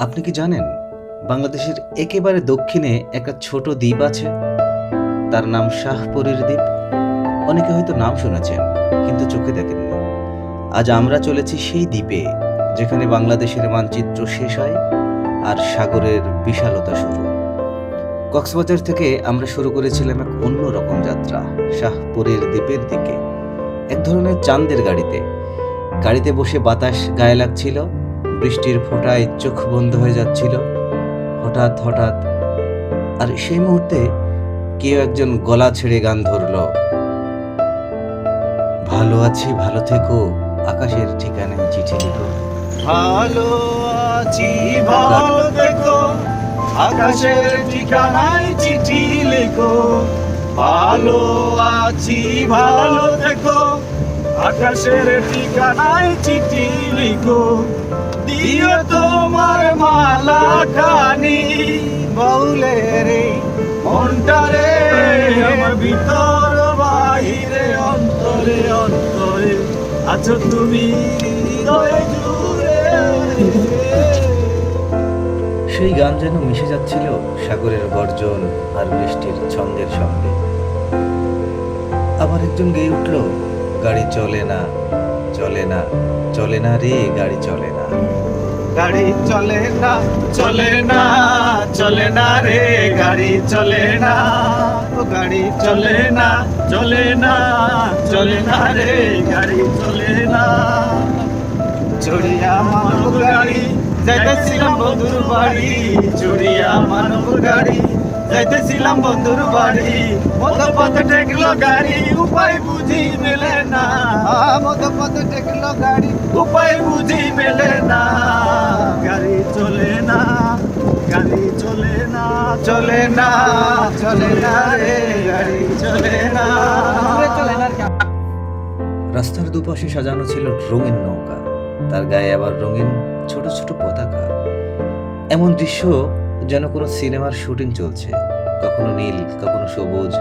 আপনি কি জানেন, বাংলাদেশের একেবারে দক্ষিণে একটা ছোট দ্বীপ আছে? তার নাম শাহপুরীর দ্বীপ। অনেকে হয়তো নাম শুনেছেন, কিন্তু চোখে দেখেননি। আজ আমরা চলেছি সেই দ্বীপে, যেখানে বাংলাদেশের মানচিত্র শেষ হয় আর সাগরের বিশালতা শুরু। কক্সবাজার থেকে আমরা শুরু করেছিলাম এক অন্য রকম যাত্রা, শাহপুরের দ্বীপের দিকে। এক ধরনের চাঁদের গাড়িতে। গাড়িতে বসে বাতাস গায়ে লাগছিল বৃষ্টির ফোঁটায় চোখ বন্ধ হয়ে যাচ্ছিল। হঠাৎ হঠাৎ, আর সেই মুহূর্তে কেউ একজন গলা ছেড়ে গান ধরল। ভালো আছি, ভালো থেকো, আকাশের ঠিকানায় চিঠি লিখো। ভালো আছি, ভালো দেখো আকাশের ঠিকানায় চিঠি লেখো। ভালো আছি, ভালো দেখো আকাশের ঠিকানায় চিঠি লিখো। দিও তোমার মালা খানি বউলে রে, মনটা আমার ভিতর বাহিরে, অন্তরে অন্তরে। আছো তুমি সেই গান যেন মিশে যাচ্ছিল সাগরের গর্জন আর বৃষ্টির ছন্দের সঙ্গে। আবার একজন গেয়ে উঠল, গাড়ি চলে না। চলে না চলে না রে, গাড়ি চলে না। গাড়ি চলে না চলে না চলে না রে, গাড়ি চলে না। গাড়ি চলে না চলে না চলে না রে, গাড়ি চলে না। চড়িয়া মানব গাড়ি, যাইতেছিলাম বন্ধুর বাড়ি। চড়িয়া মানব গাড়ি যাইতেছিলাম বন্ধুর বাড়ি। মতো পথে ঠেকলো গাড়ি উপায় বুঝি মেলে না। মতো পথে ঠেকলো গাড়ি উপায় বুঝি মেলে না। গাড়ি চলে না গাড়ি চলে না চলে না চলে না রে গাড়ি চলে না চলে না। রাস্তার দুপাশে সাজানো ছিল রঙিন নৌকা। তার গায়ে আবার রঙিন ছোট ছোট পতাকা। এমন দৃশ্য যেন কোনো সিনেমার শুটিং চলছে। কখনো নীল, কখনো সবুজ,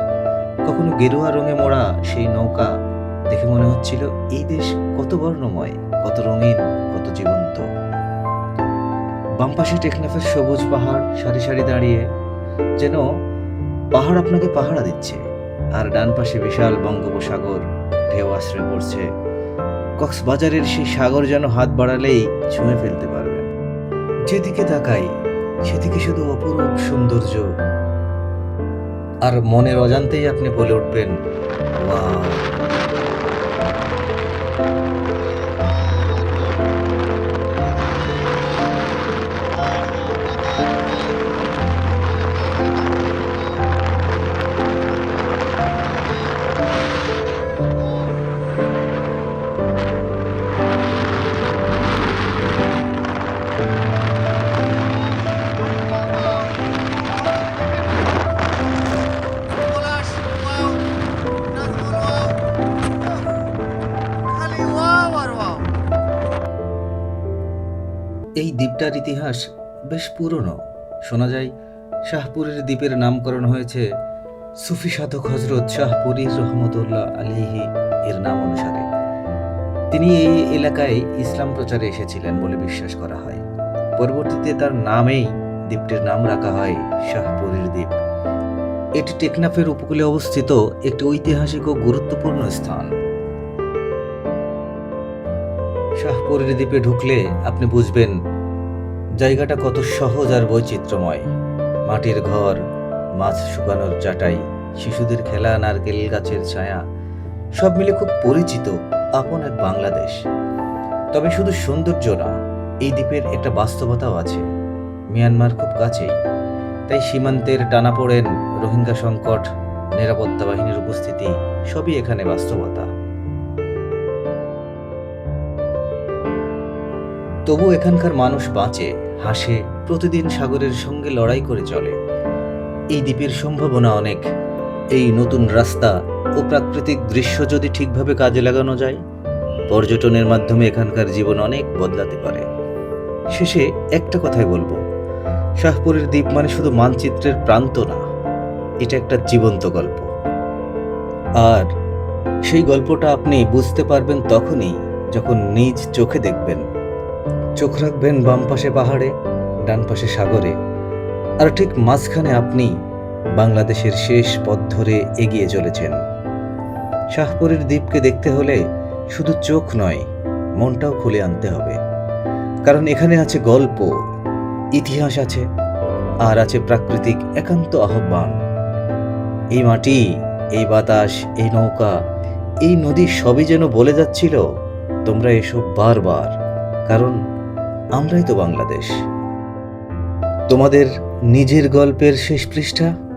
কখনো গেরুয়া রঙে মোড়া সেই নৌকা। দেখে মনে হচ্ছিল, এই দেশ কত বর্ণময়, কত রঙিন, কত জীবন্ত। বাম পাশে টেকনাফের সবুজ পাহাড়, সারি সারি দাঁড়িয়ে যেন পাহাড় আপনাকে পাহারা দিচ্ছে। আর ডান পাশে বিশাল বঙ্গোপসাগর, ঢেউ আশ্রয় পড়ছে। কক্সবাজারের সেই সাগর যেন হাত বাড়ালেই ছুঁয়ে ফেলতে পারবেন যেদিকে তাকাই সেদিকে শুধু অপরূপ সৌন্দর্য আর মনের অজান্তেই আপনি বলে উঠবেন "ওয়াও!" এই দ্বীপটার ইতিহাস বেশ পুরনো। শোনা যায়, শাহপুরের দ্বীপের নামকরণ হয়েছে সুফি সাধক হজরত শাহপুরীর রহমতুল্লাহ আলিহি এর নাম অনুসারে। তিনি এই এলাকায় ইসলাম প্রচারে এসেছিলেন বলে বিশ্বাস করা হয়। পরবর্তীতে তার নামেই দ্বীপটির নাম রাখা হয় শাহপুরীর দ্বীপ। এটি টেকনাফের উপকূলে অবস্থিত একটি ঐতিহাসিক ও গুরুত্বপূর্ণ স্থান। শাহপুরের দ্বীপে ঢুকলে আপনি বুঝবেন জায়গাটা কত সহজ আর বৈচিত্র্যময়। মাটির ঘর, মাছ শুকানোর চাটাই, শিশুদের খেলা নারকেল গাছের ছায়া, সব মিলে খুব পরিচিত আপন এক বাংলাদেশ। তবে শুধু সৌন্দর্য না, এই দ্বীপের একটা বাস্তবতাও আছে। মিয়ানমার খুব কাছেই, তাই সীমান্তের টানাপোড়েন রোহিঙ্গা সংকট, নিরাপত্তা বাহিনীর উপস্থিতি, সবই এখানে বাস্তবতা। তবু এখানকার মানুষ বাঁচে, হাসে, প্রতিদিন সাগরের সঙ্গে লড়াই করে চলে। এই দ্বীপের সম্ভাবনা অনেক। এই নতুন রাস্তা ও প্রাকৃতিক দৃশ্য যদি ঠিকভাবে কাজে লাগানো যায়, পর্যটনের মাধ্যমে এখানকার জীবন অনেক বদলাতে পারে। শেষে একটা কথাই বলব। শাহপুরের দ্বীপ মানে শুধু মানচিত্রের প্রান্ত না, এটা একটা জীবন্ত গল্প। আর সেই গল্পটা আপনি বুঝতে পারবেন তখনই যখন নিজ চোখে দেখবেন। চোখ রাখবেন বাম পাশে পাহাড়ে, ডান পাশে সাগরে। আর ঠিক মাঝখানে আপনি বাংলাদেশের শেষ পথ ধরে এগিয়ে চলেছেন। শাহপুরের দ্বীপকে দেখতে হলে শুধু চোখ নয়, মনটাও খুলে আনতে হবে। কারণ এখানে আছে গল্প, ইতিহাস আছে, আর আছে প্রাকৃতিক একান্ত আহ্বান। এই মাটি, এই বাতাস, এই নৌকা, এই নদী সবই যেন বলে যাচ্ছিল, তোমরা এসব বারবার, কারণ আমরাই তো বাংলাদেশ। তোমাদের নিজের গল্পের শেষ পৃষ্ঠা?